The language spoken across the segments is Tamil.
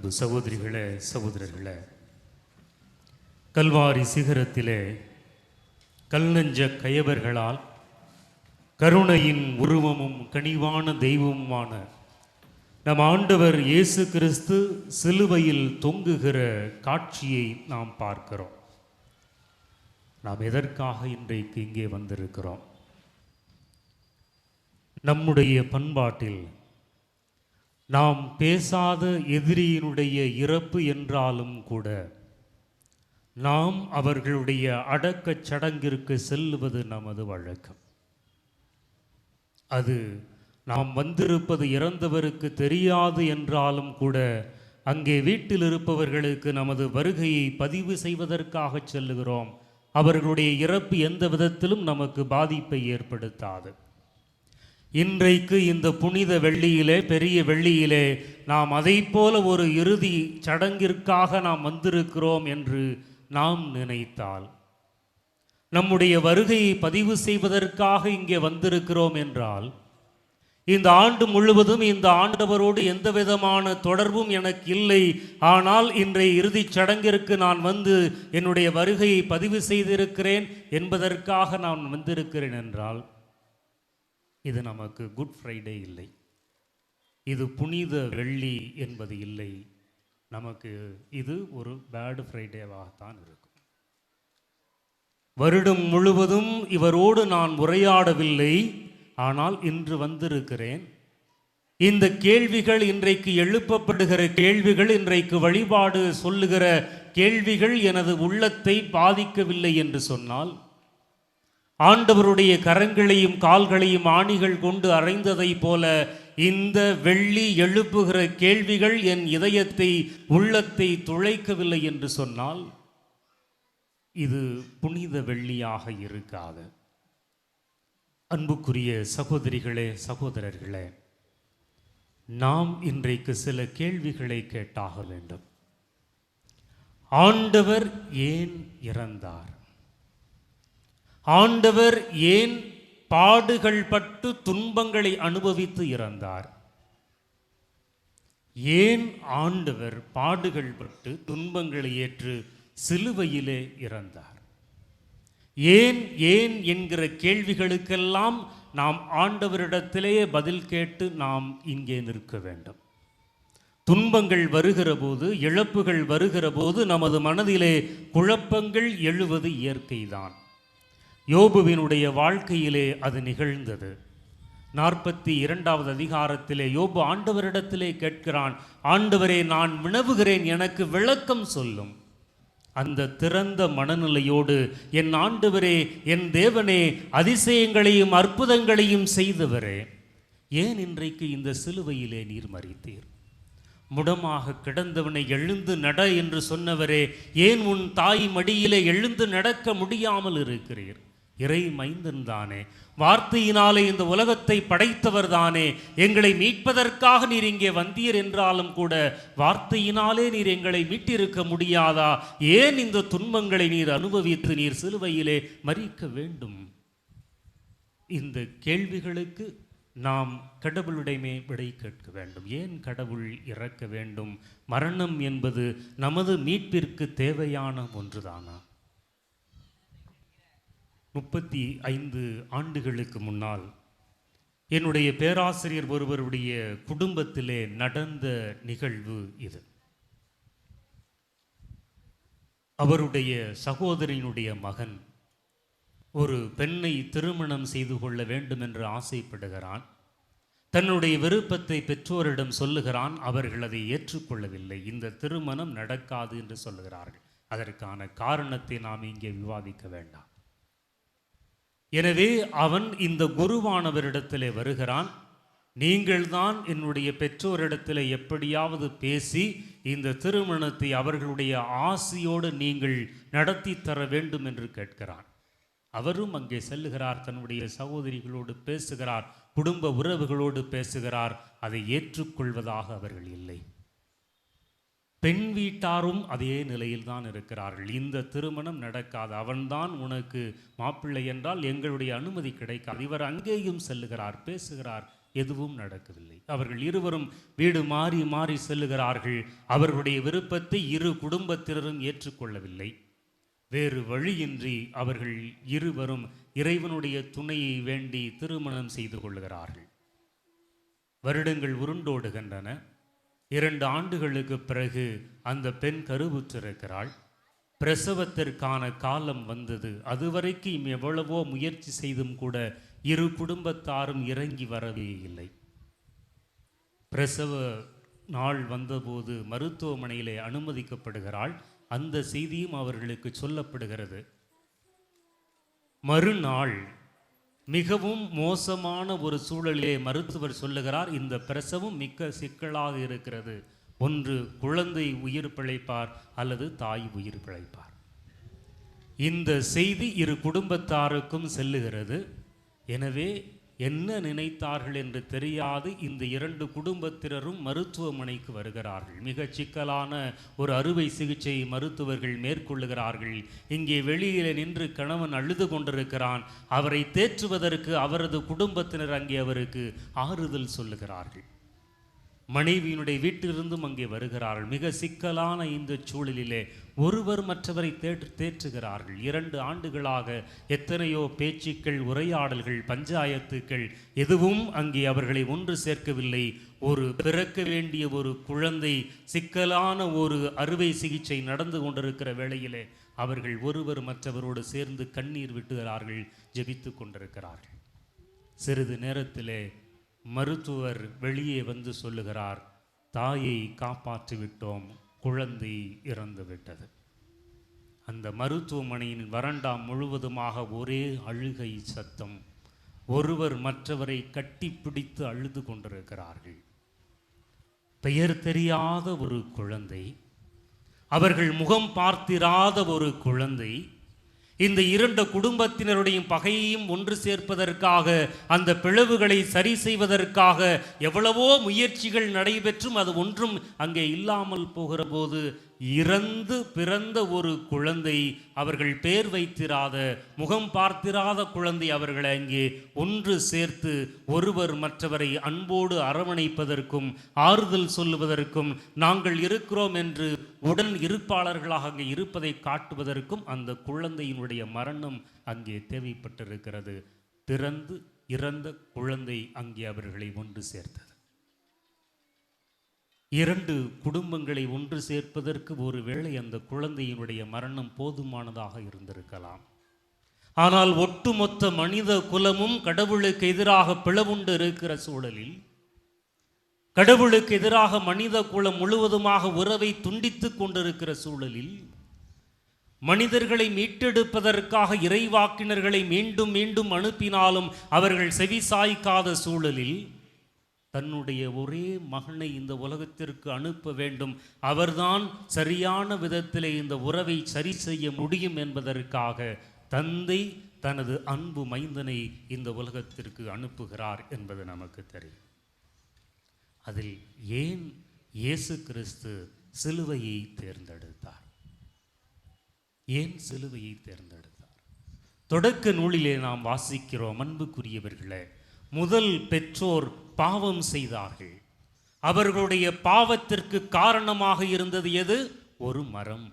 அன்பு சகோதரிகளே சகோதரர்களே கல்வாரி சிகரத்திலே கல்நெஞ்ச கயவர்களால் கருணையின் உருவமும் கனிவான தெய்வமுமான நம் ஆண்டவர் இயேசு கிறிஸ்து சிலுவையில் தொங்குகிற காட்சியை நாம் பார்க்கிறோம். நாம் எதற்காக இன்றைக்கு இங்கே வந்திருக்கிறோம்? நம்முடைய பண்பாட்டில் நாம் பேசாத எதிரியினுடைய இறப்பு என்றாலும் கூட நாம் அவர்களுடைய அடக்கச் சடங்கிற்கு செல்லுவது நமது வழக்கம். அது நாம் வந்திருப்பது இறந்தவருக்கு தெரியாது என்றாலும் கூட அங்கே வீட்டில் இருப்பவர்களுக்கு நமது வருகையை பதிவு செய்வதற்காக செல்லுகிறோம். அவர்களுடைய இறப்பு எந்த விதத்திலும் நமக்கு பாதிப்பை ஏற்படுத்தாது. இன்றைக்கு இந்த புனித வெள்ளியிலே பெரிய வெள்ளியிலே நாம் அதைப் போல ஒரு இறுதி சடங்கிற்காக நாம் வந்திருக்கிறோம் என்று நாம் நினைத்தால் நம்முடைய வருகையை பதிவு செய்வதற்காக இங்கே வந்திருக்கிறோம் என்றால் இந்த ஆண்டு முழுவதும் இந்த ஆண்டவரோடு எந்த விதமான தொடர்பும் எனக்கு இல்லை. ஆனால் இன்றைய இறுதிச் சடங்கிற்கு நான் வந்து என்னுடைய வருகையை பதிவு செய்திருக்கிறேன் என்பதற்காக நான் வந்திருக்கிறேன் என்றால் இது நமக்கு குட் ஃப்ரைடே இல்லை. இது புனித வெள்ளி என்பது இல்லை. நமக்கு இது ஒரு பேடு ஃப்ரைடேவாகத்தான் இருக்கும். வருடம் முழுவதும் இவரோடு நான் உரையாடவில்லை. ஆனால் இன்று வந்திருக்கிறேன். இந்த கேள்விகள் இன்றைக்கு எழுப்பப்படுகிற கேள்விகள் இன்றைக்கு வழிபாடு சொல்லுகிற கேள்விகள் எனது உள்ளத்தை பாதிக்கவில்லை என்று சொன்னால் ஆண்டவருடைய கரங்களையும் கால்களையும் ஆணிகள் கொண்டு அறைந்ததைப் போல இந்த வெள்ளி எழுப்புகிற கேள்விகள் என் இதயத்தை உள்ளத்தை துளைக்கவில்லை என்று சொன்னால் இது புனித வெள்ளியாக இருக்காது. அன்புக்குரிய சகோதரிகளே சகோதரர்களே நாம் இன்றைக்கு சில கேள்விகளை கேட்டாக வேண்டும். ஆண்டவர் ஏன் இறந்தார்? ஆண்டவர் ஏன் பாடுகள் பட்டு துன்பங்களை அனுபவித்து இறந்தார்? ஏன் ஆண்டவர் பாடுகள் பட்டு துன்பங்களை ஏற்று சிலுவையிலே இறந்தார்? ஏன் ஏன் என்கிற கேள்விகளுக்கெல்லாம் நாம் ஆண்டவரிடத்திலேயே பதில் கேட்டு நாம் இங்கே நிற்க வேண்டும்? துன்பங்கள் வருகிற போது இழப்புகள் வருகிற போது நமது மனதிலே குழப்பங்கள் எழுவது இயற்கைதான். யோபுவினுடைய வாழ்க்கையிலே அது நிகழ்ந்தது. நாற்பத்தி இரண்டாவது அதிகாரத்திலே யோபு ஆண்டவரிடத்திலே கேட்கிறான் ஆண்டவரே நான் வினவுகிறேன் எனக்கு விளக்கம் சொல்லும். அந்த திறந்த மனநிலையோடு என் ஆண்டவரே என் தேவனே அதிசயங்களையும் அற்புதங்களையும் செய்தவரே ஏன் இன்றைக்கு இந்த சிலுவையிலே நீர் மறித்தீர் முடமாக கிடந்தவனை எழுந்து நட என்று சொன்னவரே ஏன் உன் தாய் மடியிலே எழுந்து நடக்க முடியாமல் இருக்கிறீர்? இறை மைந்தன் தானே. வார்த்தையினாலே இந்த உலகத்தை படைத்தவர் தானே. எங்களை மீட்பதற்காக நீர் இங்கே வந்தீர் என்றாலும் கூட வார்த்தையினாலே நீர் எங்களை மீட்டிருக்க முடியாதா? ஏன் இந்த துன்பங்களை நீர் அனுபவித்து நீர் சிலுவையிலே மறிக்க வேண்டும்? இந்த கேள்விகளுக்கு நாம் கடவுளிடமே விடை கேட்க வேண்டும். ஏன் கடவுள் இறக்க வேண்டும்? மரணம் என்பது நமது மீட்பிற்கு தேவையான ஒன்றுதானா? முப்பத்தி ஐந்து ஆண்டுகளுக்கு முன்னால் என்னுடைய பேராசிரியர் ஒருவருடைய குடும்பத்திலே நடந்த நிகழ்வு இது. அவருடைய சகோதரியினுடைய மகன் ஒரு பெண்ணை திருமணம் செய்து கொள்ள வேண்டும் என்று ஆசைப்படுகிறான். தன்னுடைய விருப்பத்தை பெற்றோரிடம் சொல்லுகிறான். அவர்கள் அதை ஏற்றுக்கொள்ளவில்லை. இந்த திருமணம் நடக்காது என்று சொல்லுகிறார்கள். அதற்கான காரணத்தை நாம் இங்கே விவாதிக்க வேண்டாம். எனவே அவன் இந்த குருவானவரிடத்திலே வருகிறான். நீங்கள்தான் என்னுடைய பெற்றோரிடத்தில் எப்படியாவது பேசி இந்த திருமணத்தை அவர்களுடைய ஆசையோடு நீங்கள் நடத்தி தர வேண்டும் என்று கேட்கிறான். அவரும் அங்கே செல்லுகிறார் தன்னுடைய சகோதரிகளோடு பேசுகிறார் குடும்ப உறவுகளோடு பேசுகிறார். அதை ஏற்றுக்கொள்வதாக அவர்கள் இல்லை. பெண் வீட்டாரும் அதே நிலையில் தான் இருக்கிறார்கள். இந்த திருமணம் நடக்காது. அவன்தான் உனக்கு மாப்பிள்ளை என்றால் எங்களுடைய அனுமதி கிடைக்காது. இவர் அங்கேயும் செல்லுகிறார் பேசுகிறார் எதுவும் நடக்கவில்லை. அவர்கள் இருவரும் வீடு மாறி மாறி செல்லுகிறார்கள். அவர்களுடைய விருப்பத்தை இரு குடும்பத்தினரும் ஏற்றுக்கொள்ளவில்லை. வேறு வழியின்றி அவர்கள் இருவரும் இறைவனுடைய துணையை வேண்டி திருமணம் செய்து கொள்கிறார்கள் வருடங்கள் உருண்டோடுகின்றன. இரண்டு ஆண்டுகளுக்கு பிறகு அந்த பெண் கருவுற்றிருக்கிறாள். பிரசவத்திற்கான காலம் வந்தது. அதுவரைக்கும் எவ்வளவோ முயற்சி செய்தும் கூட இரு குடும்பத்தாரும் இறங்கி வரவே இல்லை. பிரசவ நாள் வந்தபோது மருத்துவமனையிலே அனுமதிக்கப்படுகிறாள். அந்த செய்தியும் அவர்களுக்கு சொல்லப்படுகிறது. மறுநாள் மிகவும் மோசமான ஒரு சூழலிலே மருத்துவர் சொல்லுகிறார் இந்த பிரசவம் மிக்க சிக்கலாக இருக்கிறது. ஒன்று குழந்தை உயிர் பிழைப்பார் அல்லது தாய் உயிர் பிழைப்பார். இந்த செய்தி இரு குடும்பத்தாருக்கும் செல்லுகிறது. எனவே என்ன நினைத்தார்கள் என்று தெரியாது. இந்த இரண்டு குடும்பத்தினரும் மருத்துவமனைக்கு வருகிறார்கள். மிகச் சிக்கலான ஒரு அறுவை சிகிச்சை மருத்துவர்கள் மேற்கொள்ளுகிறார்கள். இங்கே வெளியில் நின்று கணவன் அழுது கொண்டிருக்கிறான். அவரை தேற்றுவதற்கு அவரது குடும்பத்தினர் அங்கே அவருக்கு ஆறுதல் சொல்லுகிறார்கள். மனைவியினுடைய வீட்டிலிருந்தும் அங்கே வருகிறார்கள். மிக சிக்கலான இந்த சூழலிலே ஒருவர் மற்றவரை தேற்று தேற்றுகிறார்கள். இரண்டு ஆண்டுகளாக எத்தனையோ பேச்சுக்கள் உரையாடல்கள் பஞ்சாயத்துக்கள் எதுவும் அங்கே அவர்களை ஒன்று சேர்க்கவில்லை. ஒரு பிறக்க வேண்டிய ஒரு குழந்தை சிக்கலான ஒரு அறுவை சிகிச்சை நடந்து கொண்டிருக்கிற வேளையிலே அவர்கள் ஒருவர் மற்றவரோடு சேர்ந்து கண்ணீர் விட்டுகிறார்கள் ஜெபித்து கொண்டிருக்கிறார்கள். சிறிது நேரத்திலே மருத்துவர் வெளியே வந்து சொல்லுகிறார் தாயை காப்பாற்றி விட்டோம் குழந்தை இறந்து விட்டது அந்த மருத்துவமனையின் வறண்டாம் முழுவதுமாக ஒரே அழுகை சத்தம். ஒருவர் மற்றவரை கட்டிப்பிடித்து அழுது கொண்டிருக்கிறார்கள். பெயர் தெரியாத ஒரு குழந்தை. அவர்கள் முகம் பார்த்திராத ஒரு குழந்தை. இந்த இரண்டு குடும்பத்தினருடைய பகையையும் ஒன்று சேர்ப்பதற்காக அந்த பிளவுகளை சரி செய்வதற்காக எவ்வளவோ முயற்சிகள் நடைபெற்றும் அது ஒன்றும் அங்கே இல்லாமல் போகிற போது இறந்து பிறந்த ஒரு குழந்தை அவர்கள் பேர் வைத்திராத முகம் பார்த்திராத குழந்தை அவர்களை அங்கே ஒன்று சேர்த்து ஒருவர் மற்றவரை அன்போடு அரவணைப்பதற்கும் ஆறுதல் சொல்லுவதற்கும் நாங்கள் இருக்கிறோம் என்று உடன் இருப்பாளர்களாக அங்கே இருப்பதை காட்டுவதற்கும் அந்த குழந்தையினுடைய மரணம் அங்கே தேவைப்பட்டிருக்கிறது. பிறந்து இறந்த குழந்தை அங்கே அவர்களை ஒன்று சேர்த்தது. இரண்டு குடும்பங்களை ஒன்று சேர்ப்பதற்கு ஒருவேளை அந்த குழந்தையினுடைய மரணம் போதுமானதாக இருந்திருக்கலாம். ஆனால் ஒட்டுமொத்த மனித குலமும் கடவுளுக்கு எதிராக பிளவுண்டு இருக்கிற சூழலில் கடவுளுக்கு எதிராக மனித குலம் முழுவதுமாக உறவை துண்டித்துக் கொண்டிருக்கிற சூழலில் மனிதர்களை மீட்டெடுப்பதற்காக இறைவாக்கினர்களை மீண்டும் மீண்டும் அனுப்பினாலும் அவர்கள் செவிசாய்க்காத சூழலில் தன்னுடைய ஒரே மகனை இந்த உலகத்திற்கு அனுப்ப வேண்டும். அவர்தான் சரியான விதத்திலே இந்த உறவை சரி செய்ய முடியும் என்பதற்காக தந்தை தனது அன்பு மைந்தனை இந்த உலகத்திற்கு அனுப்புகிறார் என்பது நமக்கு தெரியும். அதில் ஏன் இயேசு கிறிஸ்து சிலுவையை தேர்ந்தெடுத்தார்? ஏன் சிலுவையை தேர்ந்தெடுத்தார்? தொடக்க நூலிலே நாம் வாசிக்கிறோம். அன்புக்குரியவர்களே முதல் பெற்றோர் பாவம் செய்தார்கள். அவர்களுடைய பாவத்திற்கு காரணமாக இருந்தது எது? ஒரு மரம்.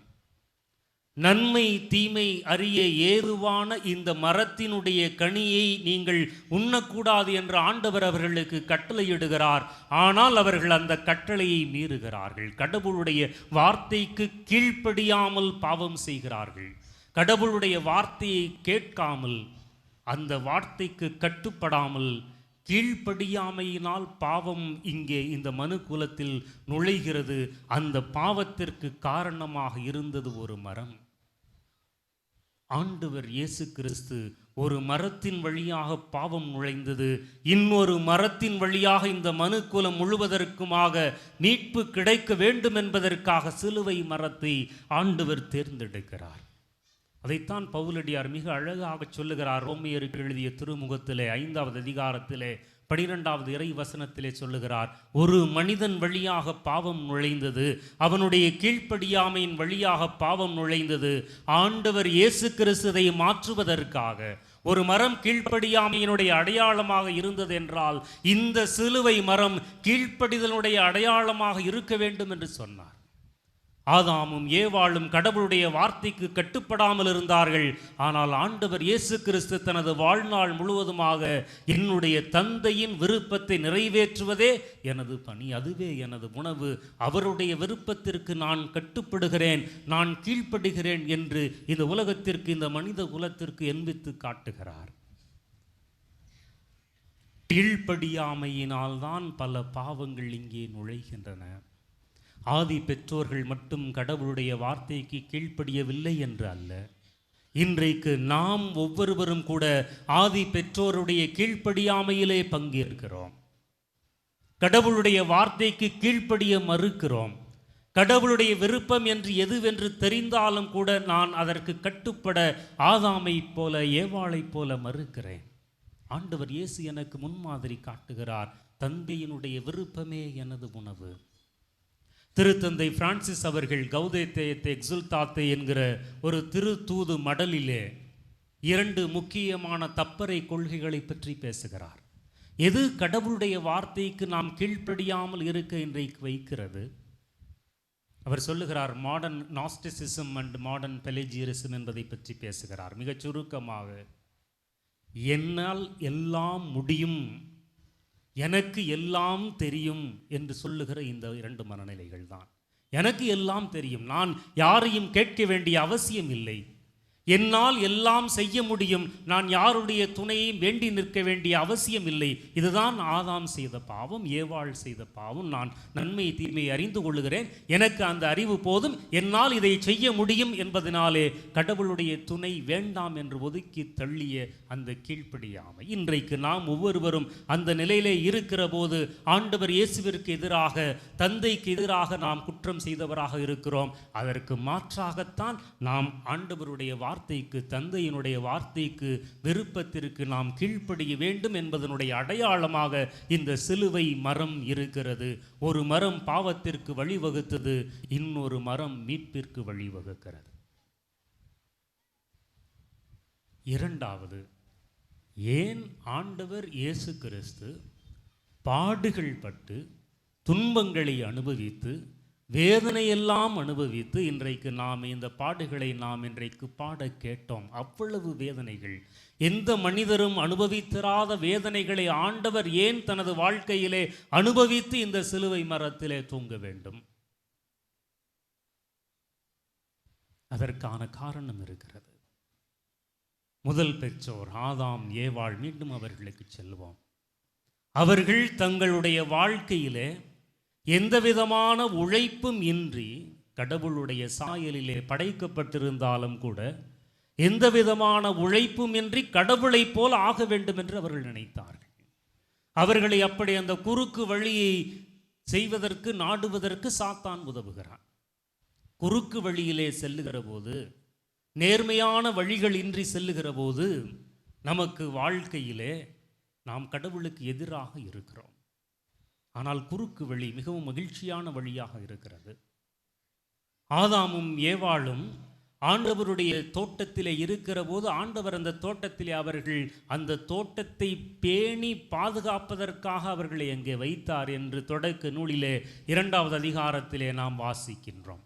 நன்மை தீமை அறிய ஏதுவான இந்த மரத்தினுடைய கனியை நீங்கள் உண்ணக்கூடாது என்று ஆண்டவர் அவர்களுக்கு கட்டளையிடுகிறார். ஆனால் அவர்கள் அந்த கட்டளையை மீறுகிறார்கள். கடவுளுடைய வார்த்தைக்கு கீழ்ப்படியாமல் பாவம் செய்கிறார்கள். கடவுளுடைய வார்த்தையை கேட்காமல் அந்த வார்த்தைக்கு கட்டுப்படாமல் கீழ்ப்படியாமையினால் பாவம் இங்கே இந்த மனு குலத்தில் நுழைகிறது. அந்த பாவத்திற்கு காரணமாக இருந்தது ஒரு மரம். ஆண்டவர் இயேசு கிறிஸ்து ஒரு மரத்தின் வழியாக பாவம் நுழைந்தது. இன்னொரு மரத்தின் வழியாக இந்த மனு குலம் முழுவதற்குமாக மீட்பு கிடைக்க வேண்டும் என்பதற்காக சிலுவை மரத்தை ஆண்டவர் தேர்ந்தெடுக்கிறார். அதைத்தான் பவுலடியார் மிக அழகாக சொல்லுகிறார். ரோமியருக்கு எழுதிய திருமுகத்திலே ஐந்தாவது அதிகாரத்திலே பனிரெண்டாவது இறை வசனத்திலே சொல்லுகிறார் ஒரு மனிதன் வழியாக பாவம் நுழைந்தது அவனுடைய கீழ்ப்படியாமையின் வழியாக பாவம் நுழைந்தது ஆண்டவர் இயேசு கிறிஸ்துதை மாற்றுவதற்காக. ஒரு மரம் கீழ்ப்படியாமையினுடைய அடையாளமாக இருந்தது என்றால் இந்த சிலுவை மரம் கீழ்ப்படிதலுடைய அடையாளமாக இருக்க வேண்டும் என்று சொன்னார். ஆதாமும் ஏவாளும் கடவுளுடைய வார்த்தைக்கு கட்டுப்படாமல் இருந்தார்கள். ஆனால் ஆண்டவர் இயேசு கிறிஸ்து தனது வாழ்நாள் முழுவதுமாக என்னுடைய தந்தையின் விருப்பத்தை நிறைவேற்றுவதே எனது பணி அதுவே எனது உணவு. அவருடைய விருப்பத்திற்கு நான் கட்டுப்படுகிறேன் நான் கீழ்ப்படுகிறேன் என்று இந்த உலகத்திற்கு இந்த மனித குலத்திற்கு எண்பித்து காட்டுகிறார். கீழ்ப்படியாமையினால்தான் பல பாவங்கள் இங்கே நுழைகின்றன. ஆதி பெற்றோர்கள் மட்டும் கடவுளுடைய வார்த்தைக்கு கீழ்ப்படியவில்லை என்று அல்ல. இன்றைக்கு நாம் ஒவ்வொருவரும் கூட ஆதி பெற்றோருடைய கீழ்ப்படியாமையிலே பங்கேற்கிறோம். கடவுளுடைய வார்த்தைக்கு கீழ்ப்படிய மறுக்கிறோம். கடவுளுடைய விருப்பம் என்று எதுவென்று தெரிந்தாலும் கூட நான் அதற்கு கட்டுப்பட ஆதாமைப் போல ஏவாளைப் போல மறுக்கிறேன். ஆண்டவர் இயேசு எனக்கு முன்மாதிரி காட்டுகிறார். தந்தையினுடைய விருப்பமே எனது உணவு. திருத்தந்தை பிரான்சிஸ் அவர்கள் கௌதேத்தேயத்தை எக்ஸுல்தாத்தே என்கிற ஒரு திரு தூது மடலிலே இரண்டு முக்கியமான தப்பறை கொள்கைகளை பற்றி பேசுகிறார். எது கடவுளுடைய வார்த்தைக்கு நாம் கீழ்ப்படியாமல் இருக்க இன்றைக்கு வைக்கிறது? அவர் சொல்லுகிறார் modern gnosticism and modern pelagianism என்பதை பற்றி பேசுகிறார். மிகச் சுருக்கமாக என்னால் எல்லாம் முடியும் எனக்கு எல்லாம் தெரியும் என்று சொல்லுகிற இந்த இரண்டு மனநிலைகள் தான் எனக்கு எல்லாம் தெரியும். நான் யாரையும் கேட்க வேண்டிய அவசியம் இல்லை. என்னால் எல்லாம் செய்ய முடியும். நான் யாருடைய துணையையும் வேண்டி நிற்க வேண்டிய அவசியம் இல்லை இதுதான் ஆதாம் செய்த பாவம் ஏவாள் செய்த பாவம். நான் நன்மை தீமை அறிந்து கொள்ளுகிறேன். எனக்கு அந்த அறிவு போதும். என்னால் இதை செய்ய முடியும் என்பதனாலே கடவுளுடைய துணை வேண்டாம் என்று ஒதுக்கி தள்ளிய அந்த கீழ்ப்படியாமை. இன்றைக்கு நாம் ஒவ்வொருவரும் அந்த நிலையிலே இருக்கிற போது ஆண்டவர் இயேசுவிற்கு எதிராக தந்தைக்கு எதிராக நாம் குற்றம் செய்தவராக இருக்கிறோம். அதற்கு மாற்றாகத்தான் நாம் ஆண்டவருடைய வார்த்தைக்கு தந்தையினுடைய வார்த்தைக்கு விருப்பத்திற்கு நாம் கீழ்ப்படிய வேண்டும் என்பதனுடைய அடையாளமாக இந்த சிலுவை மரம் இருக்கிறது. ஒரு மரம் பாவத்திற்கு வழிவகுத்தது இன்னொரு மரம் மீட்பிற்கு வழிவகுக்கிறது. இரண்டாவது ஏன் ஆண்டவர் இயேசு கிறிஸ்து பாடுகள் பட்டு துன்பங்களை அனுபவித்து வேதனையெல்லாம் அனுபவித்து இன்றைக்கு நாம் இந்த பாடுகளை நாம் இன்றைக்கு பாட கேட்டோம். அவ்வளவு வேதனைகள். எந்த மனிதரும் அனுபவித்திராத வேதனைகளை ஆண்டவர் ஏன் தனது வாழ்க்கையிலே அனுபவித்து இந்த சிலுவை மரத்திலே தூங்க வேண்டும்? அதற்கான காரணம் இருக்கிறது. முதல் பெற்றோர் ஆதாம் ஏவாள் மீண்டும் அவர்களுக்கு செல்வோம். அவர்கள் தங்களுடைய வாழ்க்கையிலே எந்த விதமான உழைப்பும் இன்றி கடவுளுடைய சாயலிலே படைக்கப்பட்டிருந்தாலும் கூட எந்த விதமான உழைப்பும் இன்றி கடவுளைப் போல் ஆக வேண்டும் என்று அவர்கள் நினைத்தார்கள். அவர்களை அப்படி அந்த குறுக்கு வழியை செய்வதற்கு நாடுவதற்கு சாத்தான் உதவுகிறான். குறுக்கு வழியிலே செல்லுகிற போது நேர்மையான வழிகள் இன்றி செல்லுகிற போது நமக்கு வாழ்க்கையிலே நாம் கடவுளுக்கு எதிராக இருக்கிறோம். ஆனால் குறுக்கு வழி மிகவும் மகிழ்ச்சியான வழியாக இருக்கிறது. ஆதாமும் ஏவாளும் ஆண்டவருடைய தோட்டத்திலே இருக்கிற போது ஆண்டவர் அந்த தோட்டத்திலே அவர்கள் அந்த தோட்டத்தை பேணி பாதுகாப்பதற்காக அவர்களை அங்கே வைத்தார் என்று தொடக்க நூலிலே இரண்டாவது அதிகாரத்திலே நாம் வாசிக்கின்றோம்.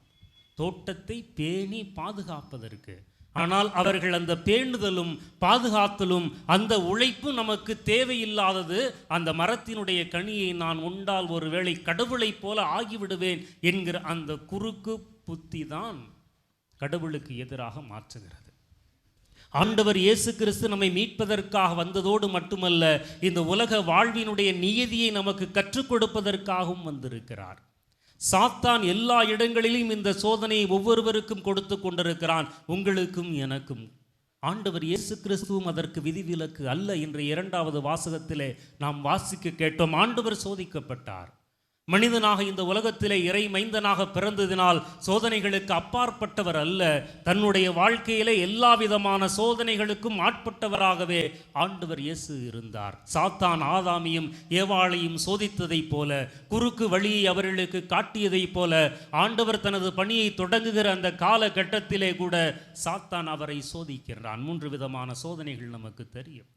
தோட்டத்தை பேணி பாதுகாப்பதற்கு ஆனால் அவர்கள் அந்த பேணுதலும் பாதுகாத்தலும் அந்த உழைப்பு நமக்கு தேவையில்லாதது அந்த மரத்தினுடைய கனியை நான் உண்டால் ஒருவேளை கடவுளைப் போல ஆகிவிடுவேன் என்கிற அந்த குறுக்கு புத்தி தான் கடவுளுக்கு எதிராக மாற்றுகிறது. ஆண்டவர் இயேசு கிறிஸ்து நம்மை மீட்பதற்காக வந்ததோடு மட்டுமல்ல இந்த உலக வாழ்வினுடைய நியதியை நமக்கு கற்றுக் கொடுப்பதற்காகவும் வந்திருக்கிறார். சாத்தான் எல்லா இடங்களிலும் இந்த சோதனையை ஒவ்வொருவருக்கும் கொடுத்து கொண்டிருக்கிறான். உங்களுக்கும் எனக்கும். ஆண்டவர் இயேசு கிறிஸ்துவும் அதற்கு விதிவிலக்கு அல்ல என்ற இரண்டாவது வாசகத்திலே நாம் வாசிக்க கேட்டோம். ஆண்டவர் சோதிக்கப்பட்டார். மனிதனாக இந்த உலகத்திலே இறை மைந்தனாக பிறந்ததினால் சோதனைகளுக்கு அப்பாற்பட்டவர் அல்ல. தன்னுடைய வாழ்க்கையிலே எல்லா விதமான சோதனைகளுக்கும் ஆட்பட்டவராகவே ஆண்டவர் இயேசு இருந்தார். சாத்தான் ஆதாமியும் ஏவாளையும் சோதித்ததைப் போல குறுக்கு வழியை அவர்களுக்கு காட்டியதைப் போல ஆண்டவர் தனது பணியை தொடங்குகிற அந்த காலகட்டத்திலே கூட சாத்தான் அவரை சோதிக்கிறான் மூன்று விதமான சோதனைகள் நமக்கு தெரியும்.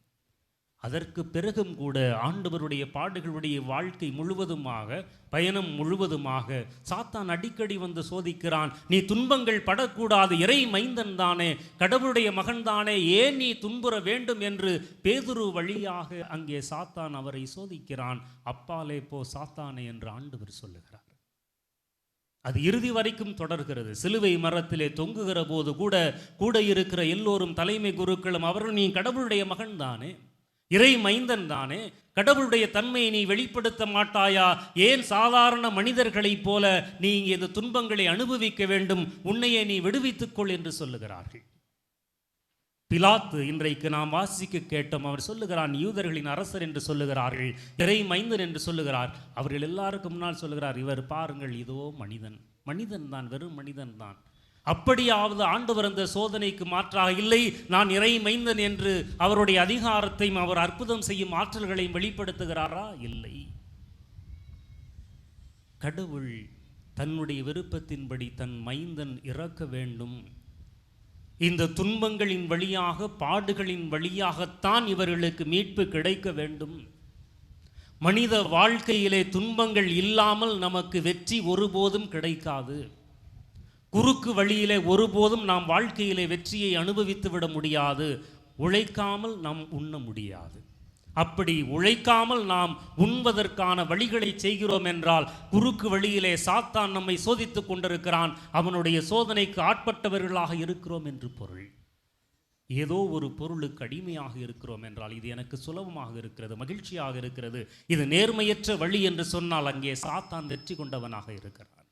அதற்கு பிறகும் கூட ஆண்டவருடைய பாடுகளுடைய வாழ்க்கை முழுவதுமாக பயணம் முழுவதுமாக சாத்தான் அடிக்கடி வந்து சோதிக்கிறான் நீ துன்பங்கள் படக்கூடாது இறை மைந்தன் தானே கடவுளுடைய மகன்தானே ஏன் நீ துன்புற வேண்டும்? என்று பேதுரு வழியாக அங்கே சாத்தான் அவரை சோதிக்கிறான். அப்பாலே போ சாத்தானே என்று ஆண்டவர் சொல்லுகிறார். அது இறுதி வரைக்கும் தொடர்கிறது. சிலுவை மரத்திலே தொங்குகிற போது கூட கூட இருக்கிற எல்லோரும் தலைமை குருக்களும் அவர்கள் நீ கடவுளுடைய மகன்தானே இறை மைந்தன் தானே. கடவுளுடைய தன்மையை நீ வெளிப்படுத்த மாட்டாயா? ஏன் சாதாரண மனிதர்களைப் போல நீ இங்கே இந்த துன்பங்களை அனுபவிக்க வேண்டும்? உன்னையே நீ விடுவித்துக்கொள் என்று சொல்லுகிறார்கள். பிலாத்து இன்றைக்கு நாம் வாசிக்க கேட்டோம். அவர் சொல்லுகிறான் யூதர்களின் அரசர் என்று சொல்லுகிறார்கள் இறை மைந்தன் என்று சொல்லுகிறார். அவர்கள் எல்லாருக்கும் முன்னால் சொல்லுகிறார் இவர் பாருங்கள் இதோ மனிதன். மனிதன் தான் வெறும் மனிதன் தான். அப்படியாவது ஆண்டவர் அந்த சோதனைக்கு மாற்றாக இல்லை நான் இறை மைந்தன் என்று அவருடைய அதிகாரத்தையும் அவர் அற்புதம் செய்யும் ஆற்றல்களையும் வெளிப்படுத்துகிறாரா? இல்லை. கடவுள் தன்னுடைய விருப்பத்தின்படி தன் மைந்தன் இறக்க வேண்டும். இந்த துன்பங்களின் வழியாக பாடுகளின் வழியாகத்தான் இவர்களுக்கு மீட்பு கிடைக்க வேண்டும். மனித வாழ்க்கையிலே துன்பங்கள் இல்லாமல் நமக்கு வெற்றி ஒருபோதும் கிடைக்காது. குறுக்கு வழியிலே ஒருபோதும் நாம் வாழ்க்கையிலே வெற்றியை அனுபவித்து விட முடியாது. உழைக்காமல் நாம் உண்ண முடியாது. அப்படி உழைக்காமல் நாம் உண்பதற்கான வழிகளை செய்கிறோம் என்றால் குறுக்கு வழியிலே சாத்தான் நம்மை சோதித்துக் கொண்டிருக்கிறான். அவனுடைய சோதனைக்கு ஆட்பட்டவர்களாக இருக்கிறோம் என்று பொருள். ஏதோ ஒரு பொருளுக்கு அடிமையாக இருக்கிறோம் என்றால் இது எனக்கு சுலபமாக இருக்கிறது மகிழ்ச்சியாக இருக்கிறது. இது நேர்மையற்ற வழி என்று சொன்னால் அங்கே சாத்தான் வெற்றி கொண்டவனாக இருக்கிறான்.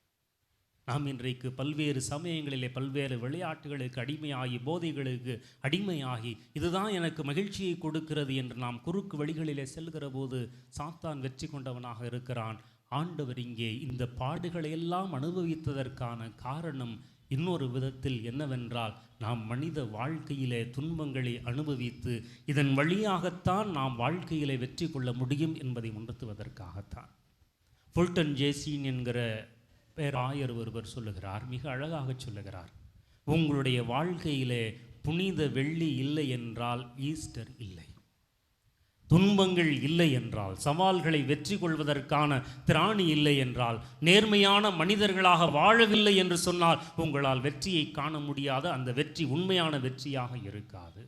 நாம் இன்றைக்கு பல்வேறு சமயங்களிலே பல்வேறு விளையாட்டுகளுக்கு அடிமையாகி போதைகளுக்கு அடிமையாகி இதுதான் எனக்கு மகிழ்ச்சியை கொடுக்கிறது என்று நாம் குறுக்கு வழிகளிலே செல்கிற போது சாத்தான் வெற்றி கொண்டவனாக இருக்கிறான். ஆண்டவர் இங்கே இந்த பாடுகளை எல்லாம் அனுபவித்ததற்கான காரணம் இன்னொரு விதத்தில் என்னவென்றால் நாம் மனித வாழ்க்கையிலே துன்பங்களை அனுபவித்து இதன் வழியாகத்தான் நாம் வாழ்க்கையிலே வெற்றி கொள்ள முடியும் என்பதை உணர்த்துவதற்காகத்தான். ஃபுல்டன் ஜேசின் என்கிற பேராயர் ஒருவர் சொல்லுகிறார் மிக அழகாக சொல்லுகிறார். உங்களுடைய வாழ்க்கையிலே புனித வெள்ளி இல்லை என்றால் ஈஸ்டர் இல்லை. துன்பங்கள் இல்லை என்றால் சவால்களை வெற்றி கொள்வதற்கான திராணி இல்லை என்றால் நேர்மையான மனிதர்களாக வாழவில்லை என்று சொன்னால் உங்களால் வெற்றியை காண முடியாத அந்த வெற்றி உண்மையான வெற்றியாக இருக்காது.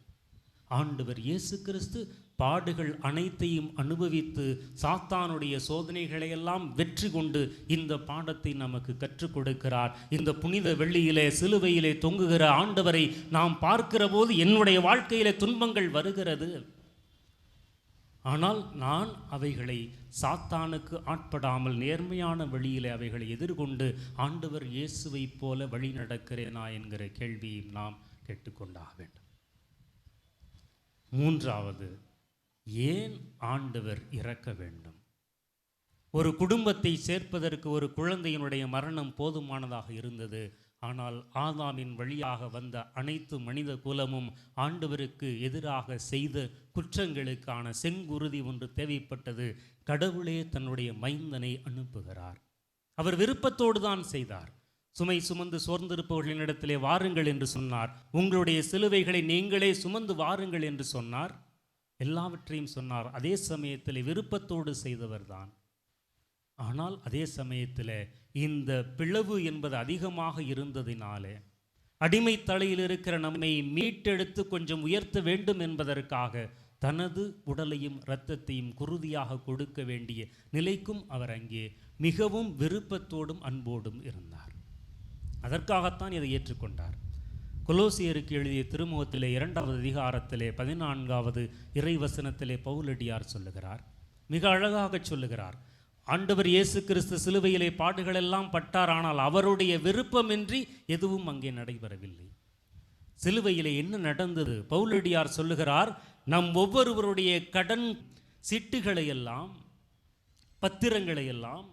ஆண்டவர் இயேசு கிறிஸ்து பாடுகள் அனைத்தையும் அனுபவித்து சாத்தானுடைய சோதனைகளையெல்லாம் வெற்றி கொண்டு இந்த பாடத்தை நமக்கு கற்றுக் கொடுக்கிறார். இந்த புனித வெள்ளியிலே சிலுவையிலே தொங்குகிற ஆண்டவரை நாம் பார்க்கிற போது என்னுடைய வாழ்க்கையிலே துன்பங்கள் வருகிறது. ஆனால் நான் அவைகளை சாத்தானுக்கு ஆட்படாமல் நேர்மையான வழியிலே அவைகளை எதிர்கொண்டு ஆண்டவர் இயேசுவைப் போல வழி நடக்கிறேனா என்கிற கேள்வியும் நாம் கேட்டுக்கொண்டாக வேண்டும். மூன்றாவது ஏன் ஆண்டவர் இறக்க வேண்டும்? ஒரு குடும்பத்தை சேர்ப்பதற்கு ஒரு குழந்தையினுடைய மரணம் போதுமானதாக இருந்தது. ஆனால் ஆதாமின் வழியாக வந்த அனைத்து மனித குலமும் ஆண்டவருக்கு எதிராக செய்த குற்றங்களுக்கான செங்குருதி ஒன்று தேவைப்பட்டது. கடவுளே தன்னுடைய மைந்தனை அனுப்புகிறார். அவர் விருப்பத்தோடு தான் செய்தார். சுமை சுமந்து சோர்ந்திருப்பவர்களினிடத்திலே வாருங்கள் என்று சொன்னார். உங்களுடைய சிலுவைகளை நீங்களே சுமந்து வாருங்கள் என்று சொன்னார். எல்லாவற்றையும் சொன்னார். அதே சமயத்தில் விருப்பத்தோடு செய்தவர் தான் ஆனால் அதே சமயத்தில் இந்த பிளவு என்பது அதிகமாக இருந்ததினாலே அடிமை தலையில் இருக்கிற நம்மை மீட்டெடுத்து கொஞ்சம் உயர்த்த வேண்டும் என்பதற்காக தனது உடலையும் இரத்தத்தையும் குருதியாக கொடுக்க வேண்டிய நிலைக்கும் அவர் அங்கே மிகவும் விருப்பத்தோடும் அன்போடும் இருந்தார். அதற்காகத்தான் இதை ஏற்றுக்கொண்டார். கொலோசியருக்கு எழுதிய திருமுகத்திலே இரண்டாவது அதிகாரத்திலே பதினான்காவது இறைவசனத்திலே பவுலடியார் சொல்லுகிறார். மிக அழகாக சொல்லுகிறார். ஆண்டவர் இயேசு கிறிஸ்து சிலுவையிலே பாடுகளெல்லாம் பட்டார் ஆனால் அவருடைய விருப்பமின்றி எதுவும் அங்கே நடைபெறவில்லை. சிலுவையிலே என்ன நடந்தது? பவுலடியார் சொல்லுகிறார் நம் ஒவ்வொருவருடைய கடன் சிட்டுகளை எல்லாம் பத்திரங்களை எல்லாம்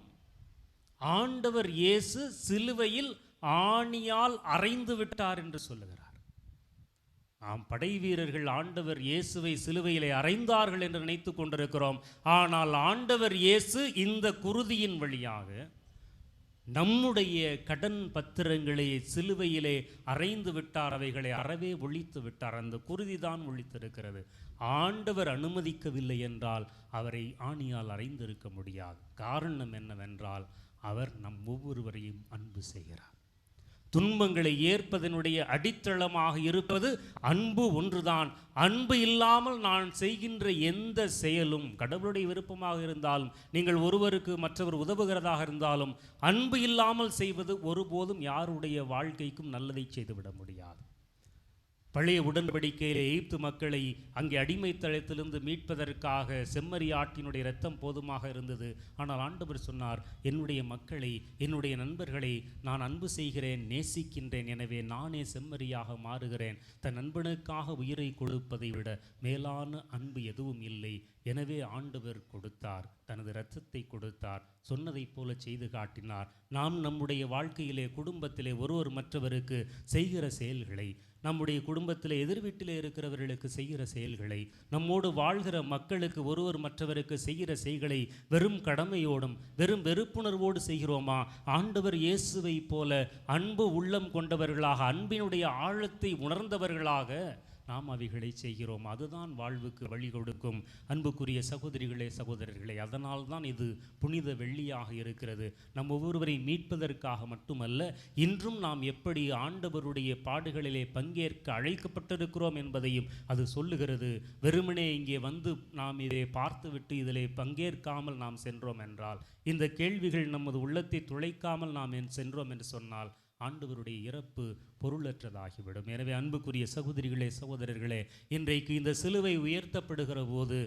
ஆண்டவர் இயேசு சிலுவையில் ஆணியால் அறைந்து விட்டார் என்று சொல்லுகிறார். நாம் படை வீரர்கள் ஆண்டவர் இயேசுவை சிலுவையிலே அறைந்தார்கள் என்று நினைத்து கொண்டிருக்கிறோம். ஆனால் ஆண்டவர் இயேசு இந்த குருதியின் வழியாக நம்முடைய கடன் பத்திரங்களை சிலுவையிலே அறைந்து விட்டார் அவைகளை அறவே ஒழித்து விட்டார். அந்த குருதி தான் ஒழித்திருக்கிறது. ஆண்டவர் அனுமதிக்கவில்லை என்றால் அவரை ஆணியால் அறைந்திருக்க முடியாது. காரணம் என்னவென்றால் அவர் நம் ஒவ்வொருவரையும் அன்பு செய்கிறார். துன்பங்களை ஏற்பதனுடைய அடித்தளமாக இருப்பது அன்பு ஒன்றுதான். அன்பு இல்லாமல் நான் செய்கின்ற எந்த செயலும் கடவுளுடைய விருப்பமாக இருந்தாலும் நீங்கள் ஒருவருக்கு மற்றவர் உதவுகிறதாக இருந்தாலும் அன்பு இல்லாமல் செய்வது ஒருபோதும் யாருடைய வாழ்க்கைக்கும் நல்லதை செய்துவிட முடியாது. பழைய உடன்படிக்கையிலே எகிப்து மக்களை அங்கே அடிமைத்தளத்திலிருந்து மீட்பதற்காக செம்மறி ஆட்டினுடைய இரத்தம் போதுமாக இருந்தது. ஆனால் ஆண்டவர் சொன்னார் என்னுடைய மக்களை என்னுடைய நண்பர்களை நான் அன்பு செய்கிறேன் நேசிக்கின்றேன் எனவே நானே செம்மறியாக மாறுகிறேன். தன் நண்பனுக்காக உயிரை கொடுப்பதை விட மேலான அன்பு எதுவும் இல்லை. எனவே ஆண்டவர் கொடுத்தார் தனது இரத்தத்தை கொடுத்தார் சொன்னதைப் போல செய்து காட்டினார். நாம் நம்முடைய வாழ்க்கையிலே குடும்பத்திலே ஒருவர் மற்றவருக்கு செய்கிற செயல்களை நம்முடைய குடும்பத்தில் எதிர்வீட்டிலே இருக்கிறவர்களுக்கு செய்கிற செயல்களை நம்மோடு வாழ்கிற மக்களுக்கு ஒருவர் மற்றவருக்கு செய்கிற செய்களை வெறும் கடமையோடும் வெறும் வெறுப்புணர்வோடு செய்கிறோமா? ஆண்டவர் இயேசுவை போல அன்பு உள்ளம் கொண்டவர்களாக அன்பினுடைய ஆழத்தை உணர்ந்தவர்களாக நாம் அவைகளை செய்கிறோம். அதுதான் வாழ்வுக்கு வழி கொடுக்கும். அன்புக்குரிய சகோதரிகளே சகோதரர்களே அதனால் தான் இது புனித வெள்ளியாக இருக்கிறது. நம் ஒவ்வொருவரை மீட்பதற்காக மட்டுமல்ல இன்றும் நாம் எப்படி ஆண்டவருடைய பாடுகளிலே பங்கேற்க அழைக்கப்பட்டிருக்கிறோம் என்பதையும் அது சொல்லுகிறது. வெறுமனே இங்கே வந்து நாம் இதை பார்த்துவிட்டு இதிலே பங்கேற்காமல் நாம் சென்றோம் என்றால் இந்த கேள்விகள் நமது உள்ளத்தை துளைக்காமல் நாம் என் சென்றோம் என்று சொன்னால் ஆண்டவருடைய இறப்பு பொருளற்றதாகிவிடும். எனவே அன்புக்குரிய சகோதரிகளே சகோதரர்களே இன்றைக்கு இந்த சிலுவை உயர்த்தப்படுகிற போது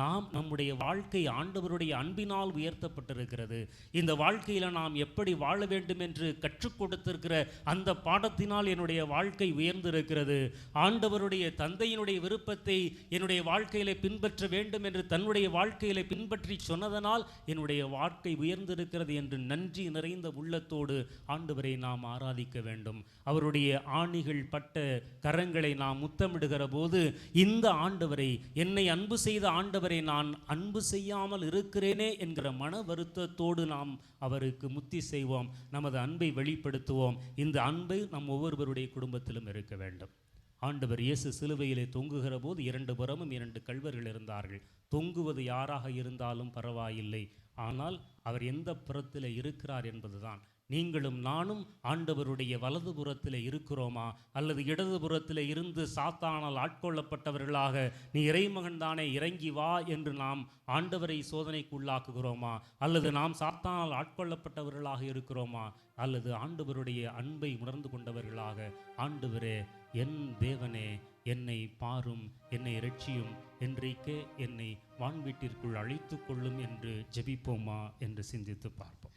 நாம் நம்முடைய வாழ்க்கை ஆண்டவருடைய அன்பினால் உயர்த்தப்பட்டிருக்கிறது. இந்த வாழ்க்கையில் நாம் எப்படி வாழ வேண்டும் என்று கற்றுக் கொடுத்திருக்கிற அந்த பாடத்தினால் என்னுடைய வாழ்க்கை உயர்ந்திருக்கிறது. ஆண்டவருடைய தந்தையினுடைய விருப்பத்தை என்னுடைய வாழ்க்கையிலே பின்பற்ற வேண்டும் என்று தன்னுடைய வாழ்க்கையிலே பின்பற்றி சொன்னதனால் என்னுடைய வாழ்க்கை உயர்ந்திருக்கிறது என்று நன்றி நிறைந்த உள்ளத்தோடு ஆண்டவரை நாம் ஆராதிக்க வேண்டும். அவருடைய ஆணிகள் பட்ட கரங்களை நாம் முத்தமிடுகிற போது இந்த ஆண்டவரை என்னை அன்பு செய்த ஆண்டவரை நான் அன்பு செய்யாமல் இருக்கிறேனே என்கிற மன வருத்தத்தோடு நாம் அவருக்கு முத்தி செய்வோம் நமது அன்பை வெளிப்படுத்துவோம். இந்த அன்பை நம் ஒவ்வொருவருடைய குடும்பத்திலும் இருக்க வேண்டும். ஆண்டவர் இயேசு சிலுவையிலே தொங்குகிற போது இரண்டு புறமும் இரண்டு கல்வர்கள் இருந்தார்கள். தொங்குவது யாராக இருந்தாலும் பரவாயில்லை. ஆனால் அவர் எந்த புறத்தில் இருக்கிறார் என்பதுதான். நீங்களும் நானும் ஆண்டவருடைய வலது புறத்தில் இருக்கிறோமா? அல்லது இடது புறத்தில் இருந்து சாத்தானால் ஆட்கொள்ளப்பட்டவர்களாக நீ இறைமகன் தானே இறங்கி வா என்று நாம் ஆண்டவரை சோதனைக்கு உள்ளாக்குகிறோமா அல்லது நாம் சாத்தானால் ஆட்கொள்ளப்பட்டவர்களாக இருக்கிறோமா? அல்லது ஆண்டவருடைய அன்பை உணர்ந்து கொண்டவர்களாக? ஆண்டவரே என் தேவனே என்னை பாரும் என்னை இரட்சியும் என்றைக்கே என்னை வான்வீட்டிற்குள் அழைத்து கொள்ளும் என்று ஜெபிப்போமா? என்று சிந்தித்து பார்ப்போம்.